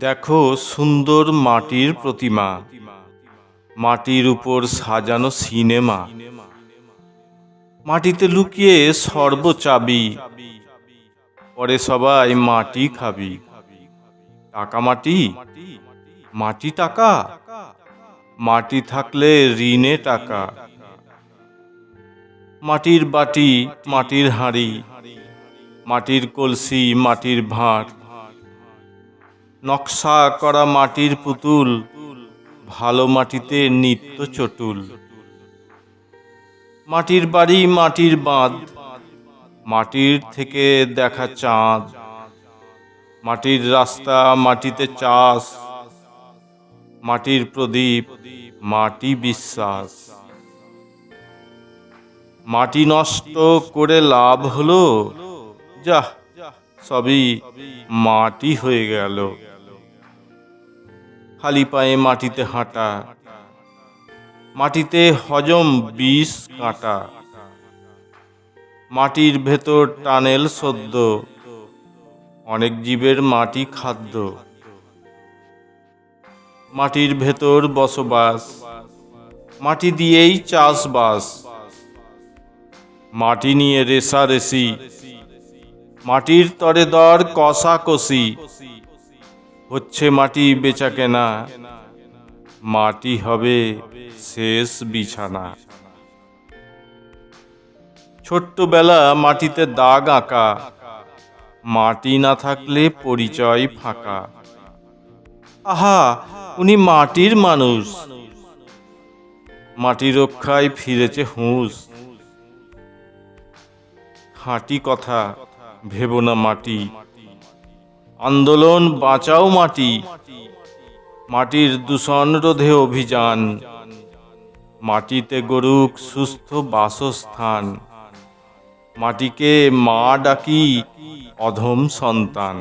দেখো সুন্দর মাটির প্রতিমা। মাটির উপর সাজানো সিনেমা। মাটিতে লুকিয়ে সর্বচাবি। পরে সবাই মাটি খাবি। টাকা মাটি? মাটি টাকা? মাটি থাকলে ঋণে টাকা। মাটির বাটি, মাটির হাঁড়ি। মাটির কলসি, মাটির ভাঁড়। নকশা করা মাটির পুতুল, ভালো মাটিতে নিত্য চটুল। মাটির বাড়ি, মাটির বাঁধ, মাটির থেকে দেখা চাঁদ। মাটির রাস্তা, মাটিতে চাষ, মাটির প্রদীপ, মাটি বিশ্বাস। মাটি নষ্ট করে লাভ হলো, যাহ, সবই মাটি হয়ে গেল। খালি পায়ে মাটিতে হাঁটা। মাটিতে হজম বিষ কাঁটা। মাটির ভেতর টানেল সদ্য। অনেক জীবের মাটি খাদ্য। মাটির ভেতর বসবাস। মাটি দিয়েই চাষবাস। মাটি নিয়ে রেশারেশি। মাটির তরে দর কষাকষি। হচ্ছে মাটি বেচা কেনা। মাটি হবে শেষ বিছানা। ছোট্টবেলা মাটিতে দাগ আঁকা। মাটি না থাকলে পরিচয় ফাঁকা। আহা, উনি মাটির মানুষ। মাটি রক্ষায় ফিরেছে হুঁশ। খাঁটি কথা, ভেব না মাটি। আন্দোলন, বাঁচাও মাটি। মাটির দূষণ রোধে অভিযান। মাটিতে গরুক সুস্থ বাসস্থান। মাটিকে মা ডাকি অধম সন্তান।